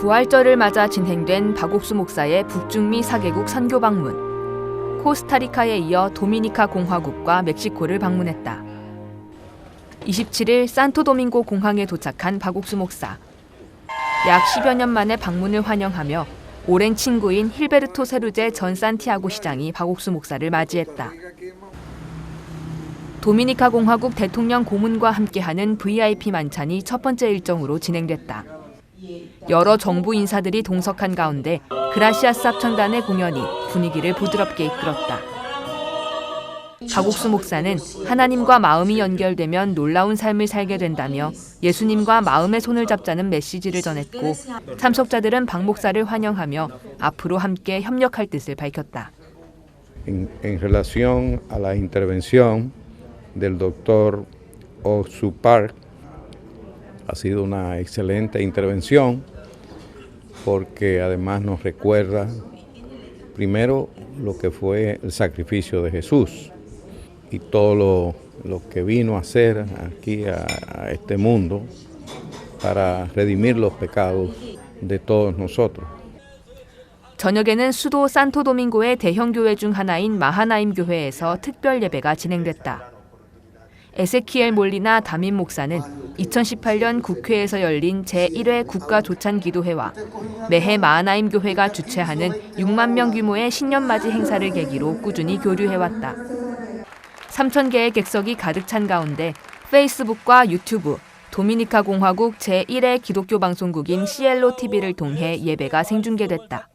부활절을 맞아 진행된 박옥수 목사의 북중미 4개국 선교 방문. 코스타리카에 이어 도미니카 공화국과 멕시코를 방문했다. 27일 산토도밍고 공항에 도착한 박옥수 목사. 약 10여 년 만에 방문을 환영하며 오랜 친구인 힐베르토 세루제 전 산티아고 시장이 박옥수 목사를 맞이했다. 도미니카 공화국 대통령 고문과 함께하는 VIP 만찬이 첫 번째 일정으로 진행됐다. 여러 정부 인사들이 동석한 가운데 그라시아스 합창단의 공연이 분위기를 부드럽게 이끌었다. 박옥수 목사는 하나님과 마음이 연결되면 놀라운 삶을 살게 된다며 예수님과 마음의 손을 잡자는 메시지를 전했고 참석자들은 박 목사를 환영하며 앞으로 함께 협력할 뜻을 밝혔다. en, en relación a la intervención del doctor Osu Park. Ha sido una excelente intervención porque además nos recuerda primero lo que fue el sacrificio de Jesús y todo lo, lo que vino a hacer aquí a, a este mundo para redimir los pecados de todos nosotros. 저녁에는 수도 산토도밍고의 대형 교회 중 하나인 마하나임 교회에서 특별 예배가 진행됐다. 에세키엘 몰리나 담임 목사는 2018년 국회에서 열린 제1회 국가조찬기도회와 매해 마하나임 교회가 주최하는 6만 명 규모의 신년맞이 행사를 계기로 꾸준히 교류해왔다. 3천 개의 객석이 가득 찬 가운데 페이스북과 유튜브, 도미니카 공화국 제1회 기독교 방송국인 시엘로 TV를 통해 예배가 생중계됐다.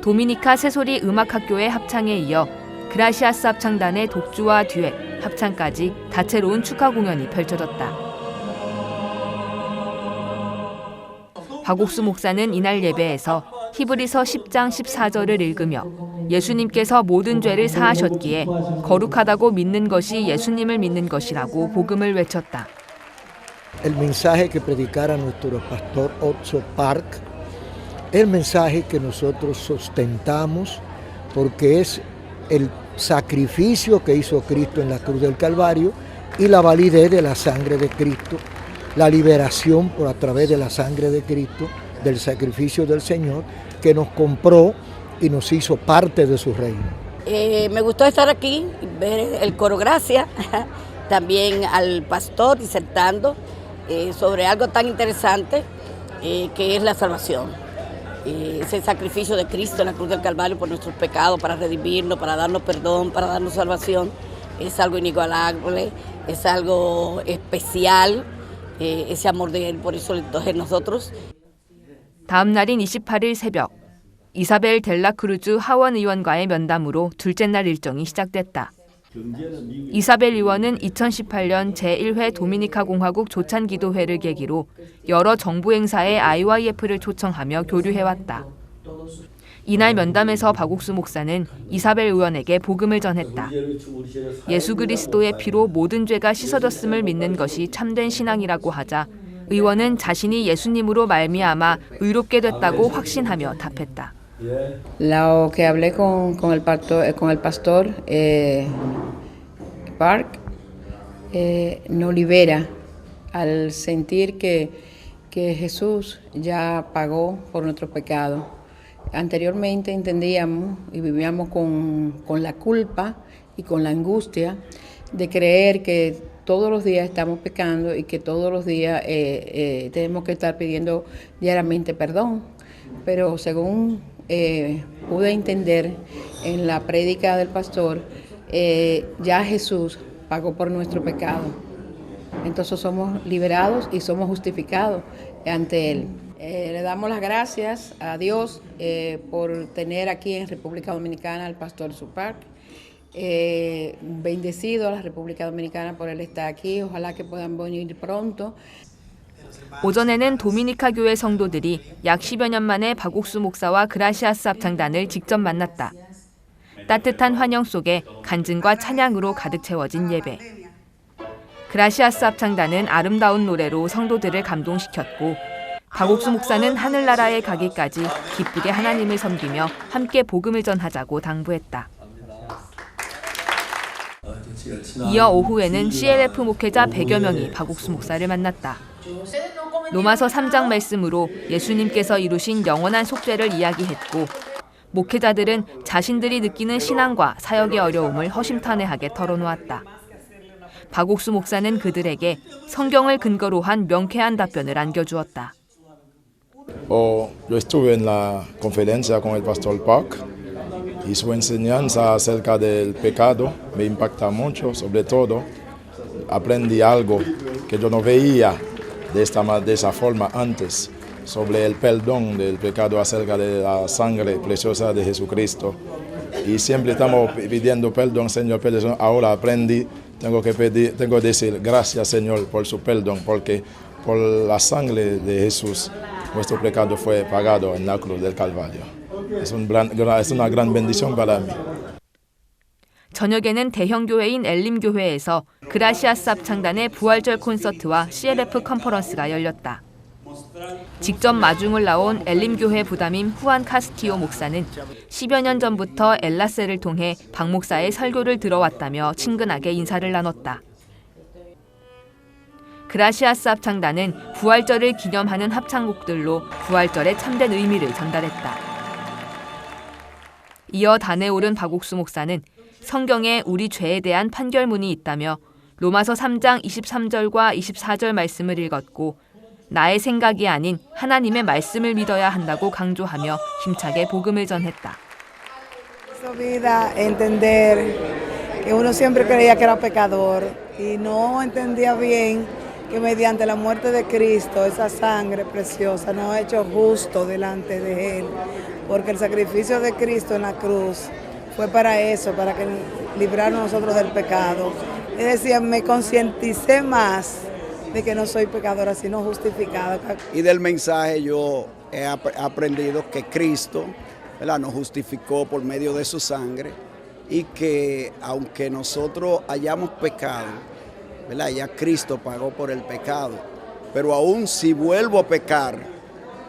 도미니카 새소리 음악학교의 합창에 이어 그라시아스 합창단의 독주와 듀엣, 합창까지 다채로운 축하 공연이 펼쳐졌다. 박옥수 목사는 이날 예배에서 히브리서 10장 14절을 읽으며 예수님께서 모든 죄를 사하셨기에 거룩하다고 믿는 것이 예수님을 믿는 것이라고 복음을 외쳤다. el mensaje que predicara nuestro pastor Otso Park, el mensaje que nosotros sustentamos porque es el sacrificio que hizo Cristo en la cruz del Calvario y la validez de la sangre de Cristo, la liberación por a través de la sangre de Cristo, del sacrificio del Señor que nos compró y nos hizo parte de su reino. Eh, me gustó estar aquí, ver el coro Gracia, también al pastor disertando eh, sobre algo tan interesante eh, que es la salvación. Eh, ese sacrificio de Cristo en la cruz del Calvario por nuestros pecados, para redimirnos, para darnos perdón, para darnos salvación, es algo inigualable, es algo especial, eh, ese amor de Él, por eso entonces nosotros 다음 날인 28일 새벽 이사벨 델라 크루즈 하원 의원과의 면담으로 둘째 날 일정이 시작됐다. 이사벨 의원은 2018년 제1회 도미니카 공화국 조찬 기도회를 계기로 여러 정부 행사에 IYF를 초청하며 교류해왔다. 이날 면담에서 박옥수 목사는 이사벨 의원에게 복음을 전했다. 예수 그리스도의 피로 모든 죄가 씻어졌음을 믿는 것이 참된 신앙이라고 하자 의원은 자신이 예수님으로 말미암아 의롭게 됐다고 확신하며 답했다. Lo que hablé con, el, pastor, con el pastor eh, Park eh, nos libera al sentir que, que Jesús ya pagó por nuestro pecado. Anteriormente entendíamos y vivíamos con, con la culpa y con la angustia de creer que todos los días estamos pecando y que todos los días eh, eh, tenemos que estar pidiendo diariamente perdón. Pero según eh, pude entender en la prédica del pastor, eh, ya Jesús pagó por nuestro pecado. Entonces somos liberados y somos justificados ante Él. Eh, le damos las gracias a Dios por tener aquí en República Dominicana al pastor Supac. Eh, bendecido a la República Dominicana por él estar aquí. Ojalá que puedan venir pronto. 오전에는 도미니카 교회 성도들이 약 10여 년 만에 박옥수 목사와 그라시아스 합창단을 직접 만났다. 따뜻한 환영 속에 간증과 찬양으로 가득 채워진 예배. 그라시아스 합창단은 아름다운 노래로 성도들을 감동시켰고 박옥수 목사는 하늘나라에 가기까지 기쁘게 하나님을 섬기며 함께 복음을 전하자고 당부했다. 이어 오후에는 CLF 목회자 100여 명이 박옥수 목사를 만났다. 로마서 3장 말씀으로 예수님께서 이루신 영원한 속죄를 이야기했고 목회자들은 자신들이 느끼는 신앙과 사역의 어려움을 허심탄회하게 털어놓았다. 박옥수 목사는 그들에게 성경을 근거로 한 명쾌한 답변을 안겨주었다. Oh, yo estuve en la conferencia con el pastor Park y su enseñanza acerca del pecado me impacta mucho, sobre todo aprendí algo que yo no veía de, esta, de esa forma antes, sobre el perdón del pecado acerca de la sangre preciosa de Jesucristo. Y siempre estamos pidiendo perdón, Señor, perdón. Ahora aprendí, tengo que pedir, tengo que decir gracias, Señor, por su perdón, porque por la sangre de Jesús nuestro pecado fue pagado en la cruz del Calvario. Es, gran- gra- es una gran bendición para mí. 저녁에는 대형 교회인 엘림 교회에서 그라시아 쌉 창단의 부활절 콘서트와 CLF 컨퍼런스가 열렸다. 직접 마중을 나온 엘림 교회 부담임 후안 카스티오 목사는 10여 년 전부터 엘라세를 통해 박 목사의 설교를 들어왔다며 친근하게 인사를 나눴다. 그라시아 쌉 창단은 부활절을 기념하는 합창곡들로 부활절의 참된 의미를 전달했다. 이어 단에 오른 박옥수 목사는 성경에 우리 죄에 대한 판결문이 있다며 로마서 3장 23절과 24절 말씀을 읽었고 나의 생각이 아닌 하나님의 말씀을 믿어야 한다고 강조하며 힘차게 복음을 전했다. Que mediante la muerte de Cristo, esa sangre preciosa nos ha hecho justo delante de Él, porque el sacrificio de Cristo en la cruz fue para eso, para que librarnos nosotros del pecado. Es decir, me concienticé más de que no soy pecadora, sino justificada. y del mensaje yo he ap- aprendido que Cristo ¿verdad? nos justificó por medio de su sangre y que aunque nosotros hayamos pecado, ya Cristo pagó por el pecado, pero aún si vuelvo a pecar,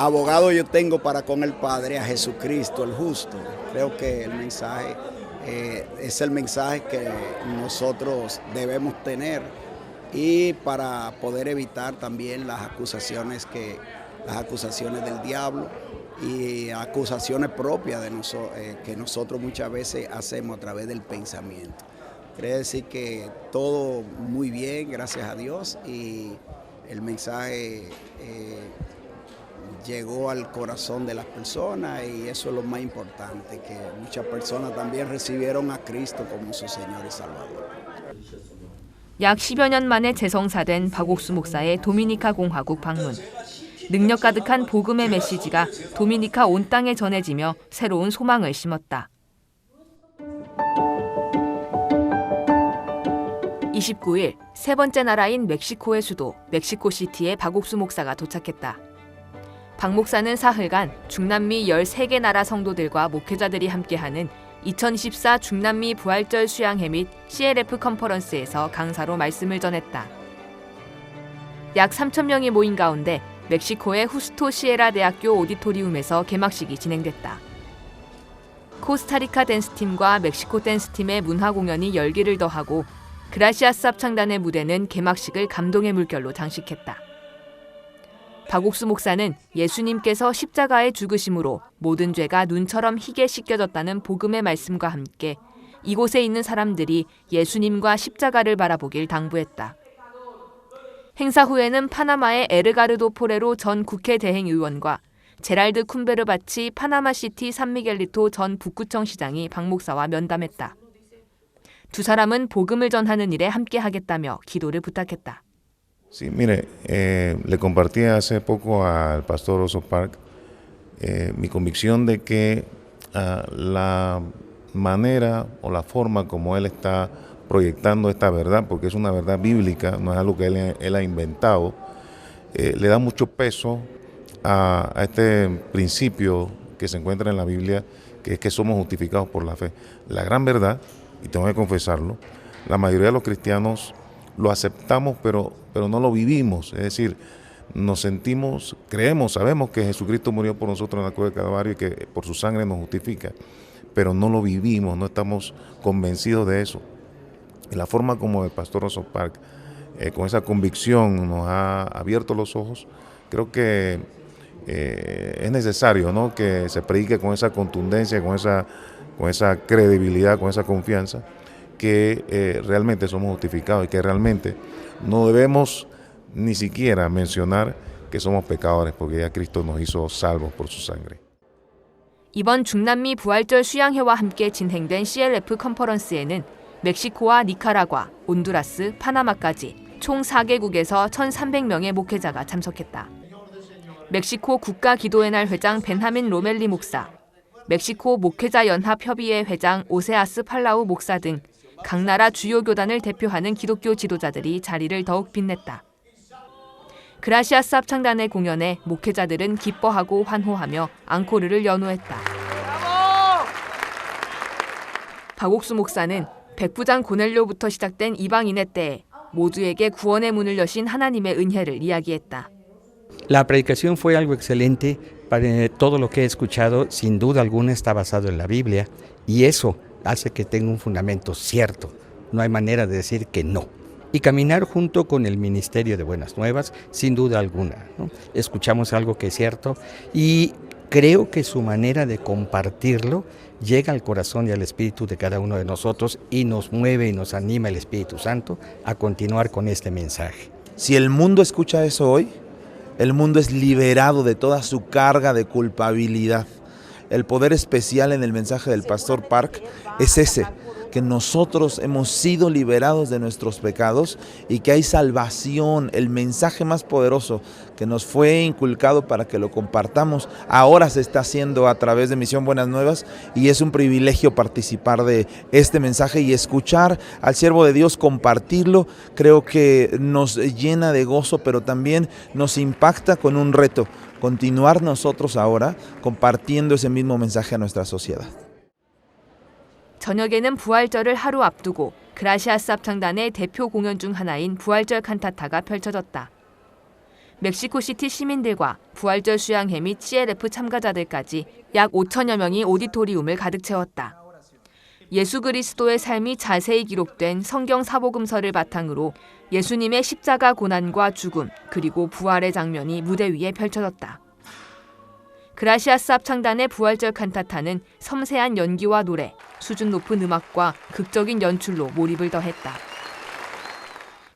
abogado yo tengo para con el Padre a Jesucristo el justo. Creo que el mensaje eh, es el mensaje que nosotros debemos tener y para poder evitar también las acusaciones que las acusaciones del diablo y acusaciones propias de noso- eh, que nosotros muchas veces hacemos a través del pensamiento. Quiere decir que todo muy bien, gracias a Dios, y el mensaje eh, llegó al corazón de las personas y eso es lo más importante, que muchas personas también recibieron a Cristo como su Señor y Salvador. 약 10여 년 만에 재성사된 박옥수 목사의 도미니카 공화국 방문. 능력 가득한 복음의 메시지가 도미니카 온 땅에 전해지며 새로운 소망을 심었다. 29일 세 번째 나라인 멕시코의 수도 멕시코시티에 박옥수 목사가 도착했다. 박 목사는 사흘간 중남미 13개 나라 성도들과 목회자들이 함께하는 2024 중남미 부활절 수양회 및 CLF 컨퍼런스에서 강사로 말씀을 전했다. 약 3천 명이 모인 가운데 멕시코의 후스토 시에라 대학교 오디토리움에서 개막식이 진행됐다. 코스타리카 댄스팀과 멕시코 댄스팀의 문화 공연이 열기를 더하고 그라시아스 합창단의 무대는 개막식을 감동의 물결로 장식했다. 박옥수 목사는 예수님께서 십자가의 죽으심으로 모든 죄가 눈처럼 희게 씻겨졌다는 복음의 말씀과 함께 이곳에 있는 사람들이 예수님과 십자가를 바라보길 당부했다. 행사 후에는 파나마의 에르가르도 포레로 전 국회 대행의원과 제랄드 쿰베르 바치 파나마시티 산미겔리토 전 북구청 시장이 박 목사와 면담했다. 두 사람은 복음을 전하는 일에 함께 하겠다며 기도를 부탁했다. Sí, mire, eh, le compartí hace poco al pastor Oso Park eh, mi convicción de que ah, la manera o la forma como él está proyectando esta verdad, porque es una verdad bíblica, no es algo que él, él ha inventado, eh, le da mucho peso a, a este principio que se encuentra en la Biblia, que es que somos justificados por la fe. La gran verdad, y tengo que confesarlo, la mayoría de los cristianos lo aceptamos, pero, pero no lo vivimos. Es decir, nos sentimos, creemos, sabemos que Jesucristo murió por nosotros en la cruz de Calvario y que por su sangre nos justifica, pero no lo vivimos, no estamos convencidos de eso. Y la forma como el pastor Rosso Park eh, con esa convicción nos ha abierto los ojos, creo que eh, es necesario ¿no? que se predique con esa contundencia, con esa, con esa credibilidad, con esa confianza, que eh, realmente somos justificados y que realmente no debemos ni siquiera mencionar que somos pecadores, porque ya Cristo nos hizo salvos por su sangre. 이번 중남미 부활절 수양회와 함께 진행된 CLF 컨퍼런스에는 멕시코와 니카라과, 온두라스, 파나마까지 총 4개국에서 1,300명의 목회자가 참석했다. 멕시코 국가 기도의 날 회장 벤하민 로멜리 목사, 멕시코 목회자 연합 협의회 회장 오세아스 팔라우 목사 등 각 나라 주요 교단을 대표하는 기독교 지도자들이 자리를 더욱 빛냈다. 그라시아스 합창단의 공연에 목회자들은 기뻐하고 환호하며 앙코르를 연호했다. 박옥수 목사는 백부장 고넬료부터 시작된 이방인의 때에 모두에게 구원의 문을 여신 하나님의 은혜를 이야기했다. La predicación fue algo excelente. Todo lo que he escuchado, sin duda alguna, está basado en la Biblia y eso hace que tenga un fundamento cierto. No hay manera de decir que no. Y caminar junto con el Ministerio de Buenas Nuevas, sin duda alguna. Escuchamos algo que es cierto y creo que su manera de compartirlo llega al corazón y al espíritu de cada uno de nosotros y nos mueve y nos anima el Espíritu Santo a continuar con este mensaje. Si el mundo escucha eso hoy, el mundo es liberado de toda su carga de culpabilidad. El poder especial en el mensaje del pastor Park es ese, que nosotros hemos sido liberados de nuestros pecados y que hay salvación, el mensaje más poderoso que nos fue inculcado para que lo compartamos, ahora se está haciendo a través de Misión Buenas Nuevas y es un privilegio participar de este mensaje y escuchar al siervo de Dios compartirlo, creo que nos llena de gozo, pero también nos impacta con un reto, continuar nosotros ahora compartiendo ese mismo mensaje a nuestra sociedad. 저녁에는 부활절을 하루 앞두고 그라시아스 합창단의 대표 공연 중 하나인 부활절 칸타타가 펼쳐졌다. 멕시코시티 시민들과 부활절 수양회 및 CLF 참가자들까지 약 5천여 명이 오디토리움을 가득 채웠다. 예수 그리스도의 삶이 자세히 기록된 성경 사복음서를 바탕으로 예수님의 십자가 고난과 죽음 그리고 부활의 장면이 무대 위에 펼쳐졌다. 그라시아스 합창단의 부활절 칸타타는 섬세한 연기와 노래, 수준 높은 음악과 극적인 연출로 몰입을 더했다.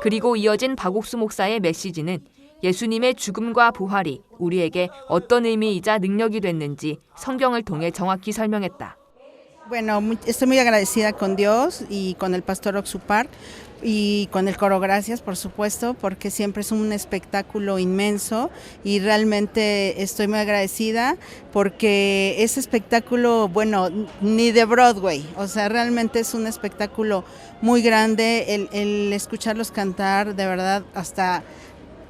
그리고 이어진 박옥수 목사의 메시지는 예수님의 죽음과 부활이 우리에게 어떤 의미이자 능력이 됐는지 성경을 통해 정확히 설명했다. Bueno, estoy muy agradecida con Dios y con el pastor Oxupar y con el coro Gracias, por supuesto, porque siempre es un espectáculo inmenso y realmente estoy muy agradecida porque ese espectáculo, bueno, ni de Broadway, o sea, realmente es un espectáculo muy grande, el, el escucharlos cantar, de verdad, hasta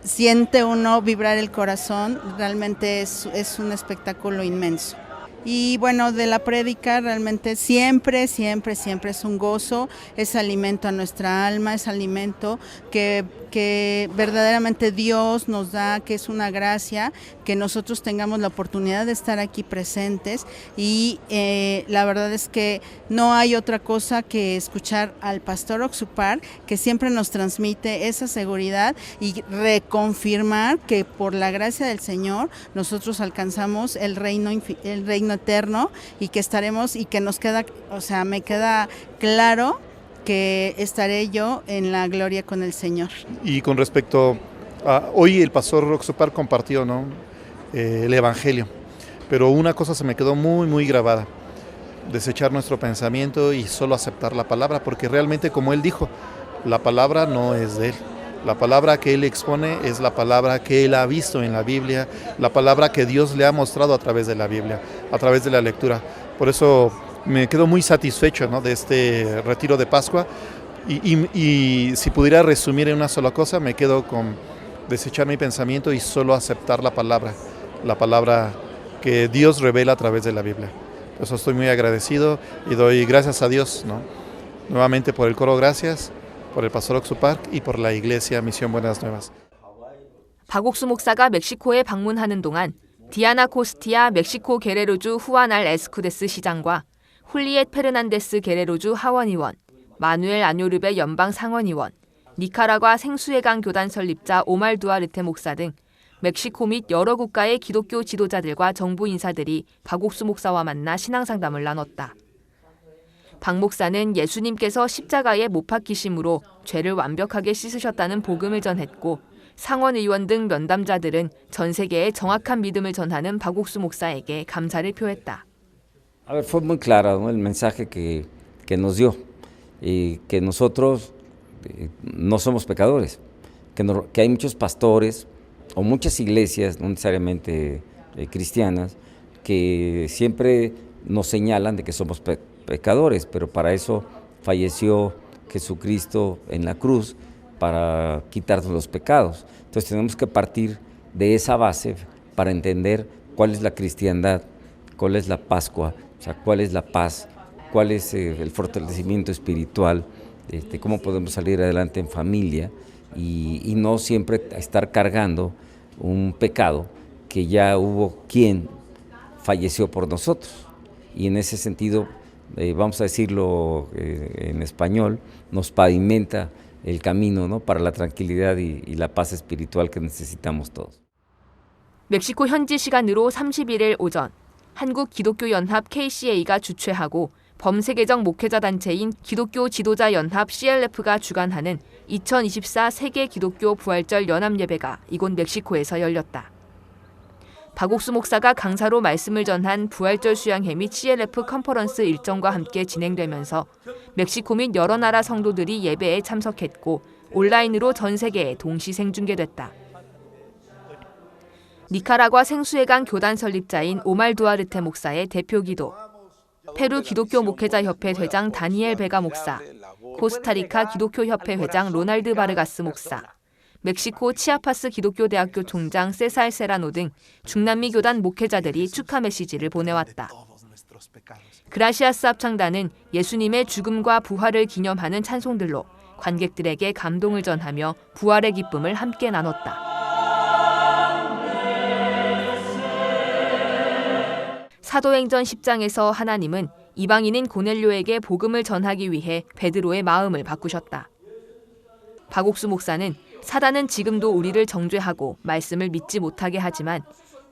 siente uno vibrar el corazón, realmente es un espectáculo inmenso. Y bueno, de la prédica realmente siempre, siempre, siempre es un gozo, es alimento a nuestra alma, es alimento que, que verdaderamente Dios nos da, que es una gracia, que nosotros tengamos la oportunidad de estar aquí presentes. Y eh, la verdad es que no hay otra cosa que escuchar al pastor Oxupar, que siempre nos transmite esa seguridad y reconfirmar que por la gracia del Señor nosotros alcanzamos el reino, el reino eterno y que estaremos y que nos queda, o sea, me queda claro que estaré yo en la gloria con el Señor. Y con respecto a hoy el pastor Roxopar compartió ¿no? Eh, el Evangelio, pero una cosa se me quedó muy, muy grabada, desechar nuestro pensamiento y solo aceptar la palabra, porque realmente como él dijo, la palabra no es de él. La palabra que él expone es la palabra que él ha visto en la Biblia, la palabra que Dios le ha mostrado a través de la Biblia, a través de la lectura. Por eso me quedo muy satisfecho ¿no? de este retiro de Pascua y, y- si pudiera resumir en una sola cosa, me quedo con desechar mi pensamiento y solo aceptar la palabra, la palabra que Dios revela a través de la Biblia. Por eso estoy muy agradecido y doy gracias a Dios, ¿no? nuevamente por el coro Gracias, por el pastor Oxupark y por la iglesia Misión Buenas Nuevas. 박옥수 목사가 멕시코에 방문하는 동안 디아나 코스티아 멕시코 게레로주 후아날 에스쿠데스 시장과 훌리엣 페르난데스 게레로주 하원의원, 마누엘 아뇨르베 연방 상원의원, 니카라과 생수해강 교단 설립자 오말 두아르테 목사 등 멕시코 및 여러 국가의 기독교 지도자들과 정부 인사들이 박옥수 목사와 만나 신앙 상담을 나눴다. 박 목사는 예수님께서 십자가에 못 박히심으로 죄를 완벽하게 씻으셨다는 복음을 전했고 상원 의원 등 면담자들은 전 세계에 정확한 믿음을 전하는 박옥수 목사에게 감사를 표했다. A ver, fue muy claro el mensaje que, que nos dio y que nosotros eh, no somos pecadores, que, no- que hay muchos pastores o muchas iglesias, no necesariamente eh, cristianas, que siempre nos señalan de que somos pe- pecadores, pero para eso falleció Jesucristo en la cruz para quitarnos los pecados. Entonces tenemos que partir de esa base para entender cuál es la cristiandad, cuál es la Pascua, o sea, cuál es la paz, cuál es eh, el fortalecimiento espiritual, este, cómo podemos salir adelante en familia y, y no siempre estar cargando un pecado que ya hubo quien falleció por nosotros. Y en ese sentido, eh, vamos a decirlo eh, en español, nos pavimenta el camino ¿no? para la tranquilidad y- y la paz espiritual que necesitamos todos. 멕시코 현지 시간으로 31일 오전 한국 기독교 연합 KCA가 주최하고 범세계적 목회자 단체인 기독교 지도자 연합 CLF가 주관하는 2024 세계 기독교 부활절 연합 예배가 이곳 멕시코에서 열렸다. 박옥수 목사가 강사로 말씀을 전한 부활절 수양회 및 CLF 컨퍼런스 일정과 함께 진행되면서 멕시코 및 여러 나라 성도들이 예배에 참석했고 온라인으로 전 세계에 동시 생중계됐다. 니카라과 생수해강 교단 설립자인 오말 두아르테 목사의 대표 기도, 페루 기독교 목회자 협회 회장 다니엘 베가 목사, 코스타리카 기독교 협회 회장 로날드 바르가스 목사, 멕시코 치아파스 기독교 대학교 총장 세살 세라노 등 중남미 교단 목회자들이 축하 메시지를 보내왔다. 그라시아스 합창단은 예수님의 죽음과 부활을 기념하는 찬송들로 관객들에게 감동을 전하며 부활의 기쁨을 함께 나눴다. 사도행전 10장에서 하나님은 이방인인 고넬료에게 복음을 전하기 위해 베드로의 마음을 바꾸셨다. 박옥수 목사는 사단은 지금도 우리를 정죄하고 말씀을 믿지 못하게 하지만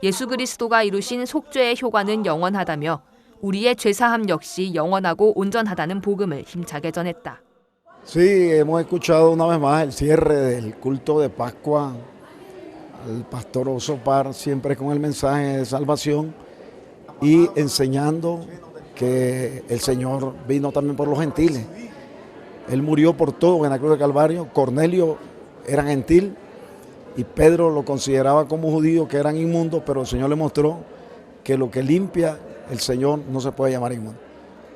예수 그리스도가 이루신 속죄의 효과는 영원하다며 우리의 죄사함 역시 영원하고 온전하다는 복음을 힘차게 전했다. Sí, hemos escuchado una vez más el cierre del culto de Pascua al pastor Osopar, siempre con el mensaje de salvación y enseñando que el Señor vino también por los gentiles. Él murió por todos en la cruz de Calvario. Cornelio era gentil y Pedro lo consideraba como judío que eran inmundos, pero el Señor le mostró que lo que limpia el Señor no se puede llamar inmundo.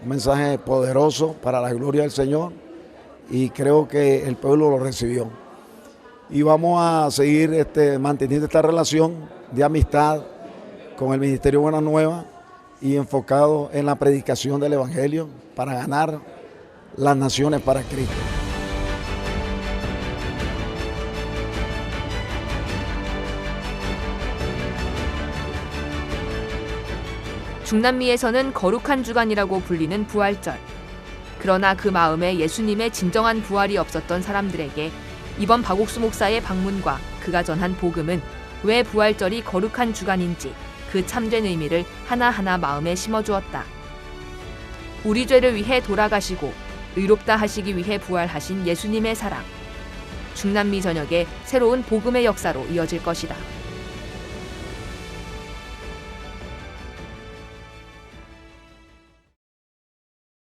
Un mensaje poderoso para la gloria del Señor y creo que el pueblo lo recibió. Y vamos a seguir este, manteniendo esta relación de amistad con el Ministerio Buena Nueva y enfocado en la predicación del Evangelio para ganar las naciones para Cristo. 중남미에서는 거룩한 주간이라고 불리는 부활절. 그러나 그 마음에 예수님의 진정한 부활이 없었던 사람들에게 이번 박옥수 목사의 방문과 그가 전한 복음은 왜 부활절이 거룩한 주간인지 그 참된 의미를 하나하나 마음에 심어주었다. 우리 죄를 위해 돌아가시고 의롭다 하시기 위해 부활하신 예수님의 사랑. 중남미 전역에 새로운 복음의 역사로 이어질 것이다.